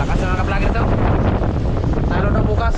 lakas na nakablogger ito talo na bukas.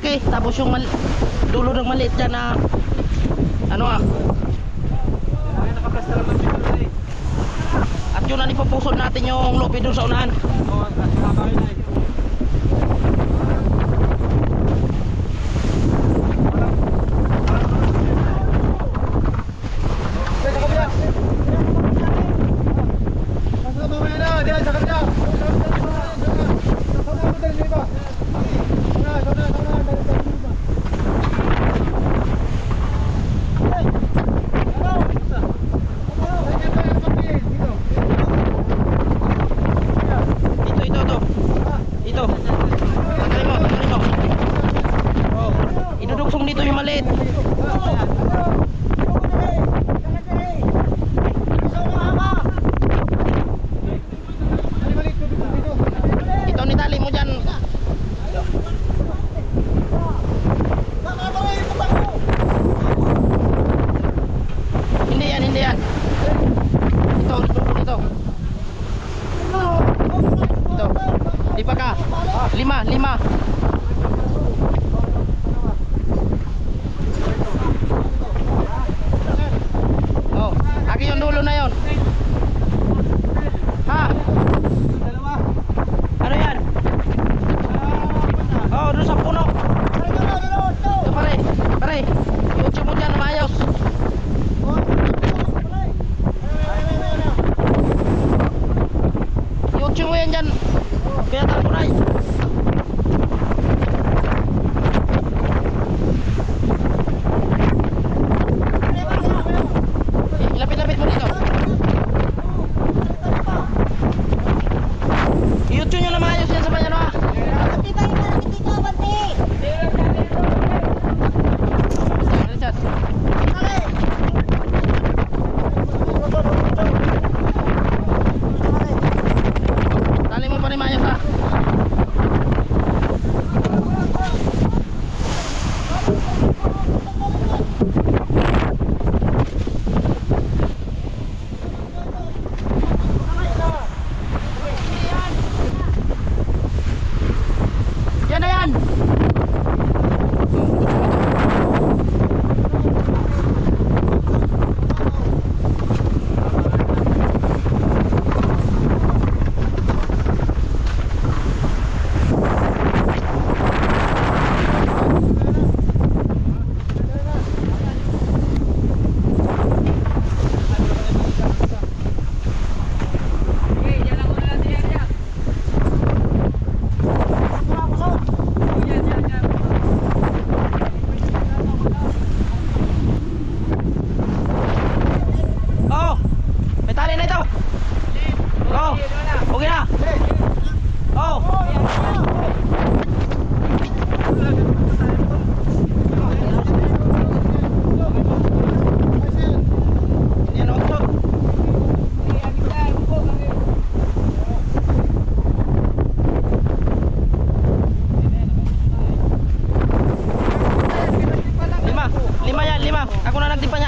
malaki. Tapos yung mal dulo ng maliit dyan na ano ah. At yun na ipupusod natin yung lopi dun sa unahan. At yun 就就你了吗？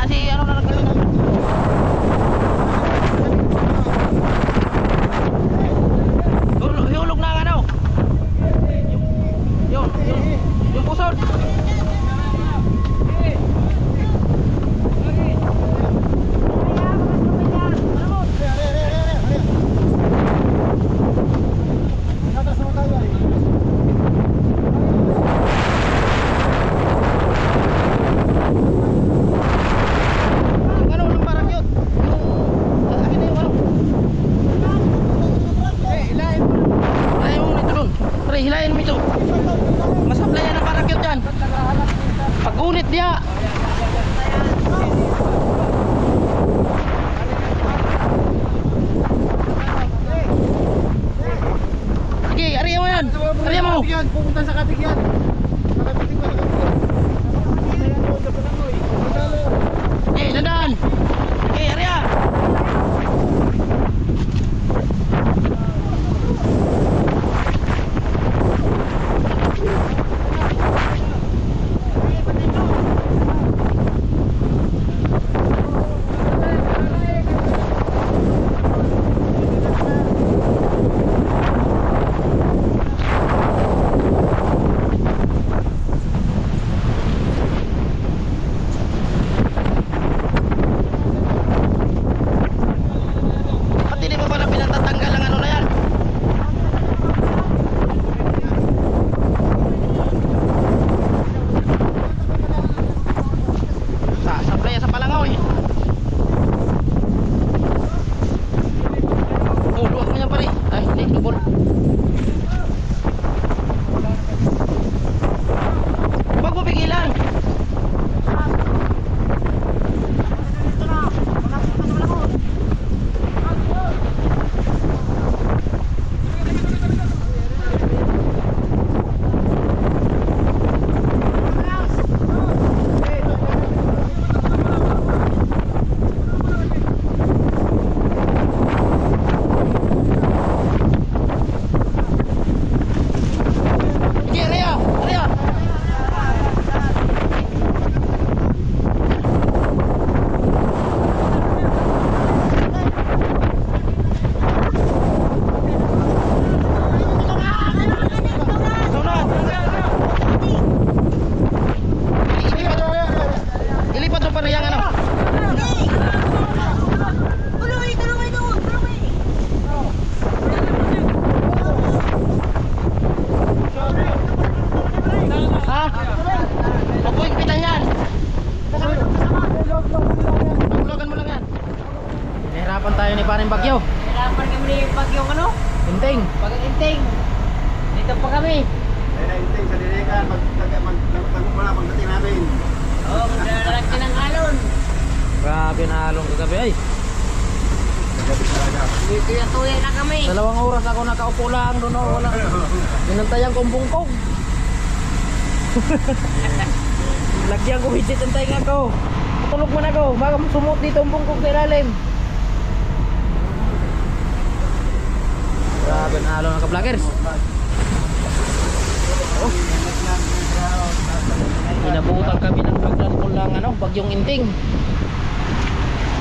Si ano na nagkaroon. Hulog, na ano. Yung, yun, yung, yung pusod. Grabe na halong kagabi ay. Nagabi talaga. Tuya na kami. Dalawang oras ako nakaupo lang doon. Oh, wala. Binantayan kong bungkog. Lagyan ko higit ang tainga ko. Matulog man ako. Baka sumot dito ang bungkog sa ilalim. Grabe na halong ng ka-vloggers. Oh. Inabutan kami ng paglandpol lang ano, bagyong inting.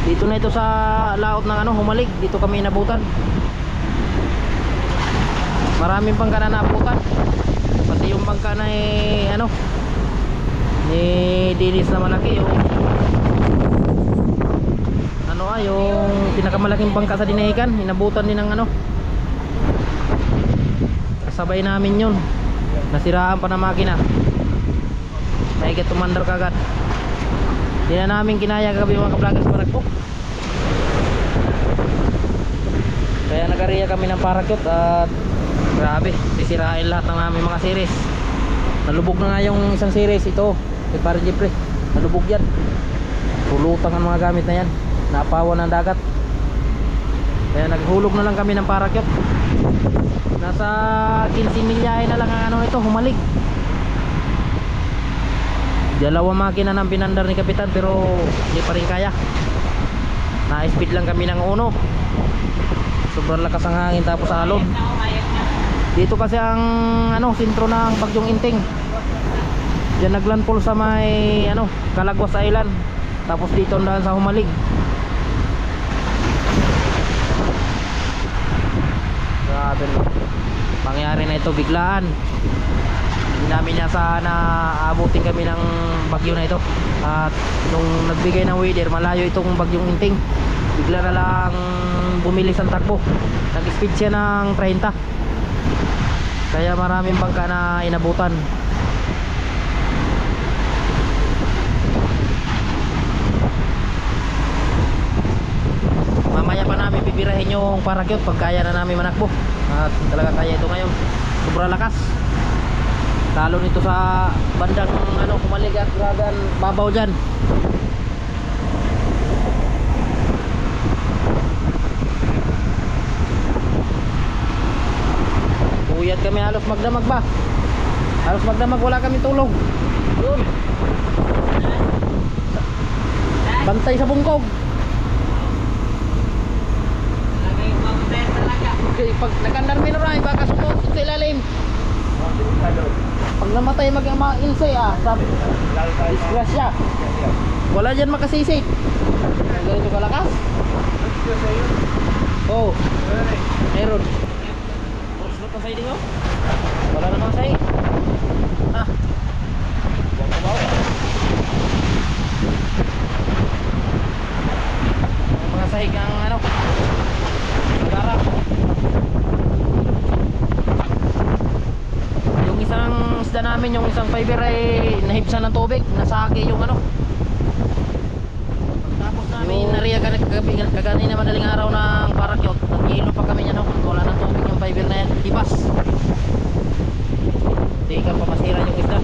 Dito na ito sa laot ng ano, humalig. Dito kami inabutan. Maraming bangka na naabutan. Pati yung bangka na eh, ano, ni Dinis na malaki yung ano ah, yung pinakamalaking bangka sa dinahikan, inabutan din ng ano. Kasabay namin yun. Nasiraan pa na makina. Mahigit tumandar kagad. Hindi na namin kinaya kagabi mga ka-vloggers paragpok. Kaya nagariya kami ng parakyot at grabe, sisirain lahat ng aming mga series. Nalubog na nga yung isang series ito, kay Jeffrey. Nalubog yan. Pulutang ang mga gamit na yan. Napawan ng dagat. Kaya naghulog na lang kami ng parakyot. Nasa 15 milyahe na lang ang ano nito, humalig. Dalawa makina ng pinandar ni Kapitan pero hindi pa rin kaya. Na-speed lang kami ng uno. Sobrang lakas ang hangin tapos alon. Dito kasi ang ano, sentro ng Bagyong Inting. Diyan naglandfall sa may ano, Calagwas Island. tapos dito ang daan sa humalig grabe pangyari na ito biglaan namin sana abutin kami ng bagyo na ito. At nung nagbigay ng weather malayo itong bagyong inting. Bigla na lang bumilis ang takbo. Nag speed siya ng 30 kaya maraming bangka na inabutan. Mamaya pa namin pipirahin yung parakyot pag kaya na namin manakbo. At talaga kaya ito ngayon. Sobra lakas lalo nito sa bandang ano kumalig at babaw dyan. Puyat kami halos magdamag ba? Halos magdamag wala kami tulog. Bantay sa bungkog. Okay, pag nagandar minuray baka sumot sa ilalim pag namatay mag-ama-ilsay ah sabi disgrasya. Wala dyan makasisi. Ang ganito kalakas. Oh meron Tapos na pa siding oh wala namang say. Ah. Ang mga sahig ang ano garap yung isang isda namin yung isang fiber ay nahipsan ng tubig nasagi yung ano. Tapos namin nariya kagabi kaganina madaling araw ng parakyot naghihilo pa kami yan no? wala ng tubig yung fiber na yan ibas hindi ka pa masira yung isda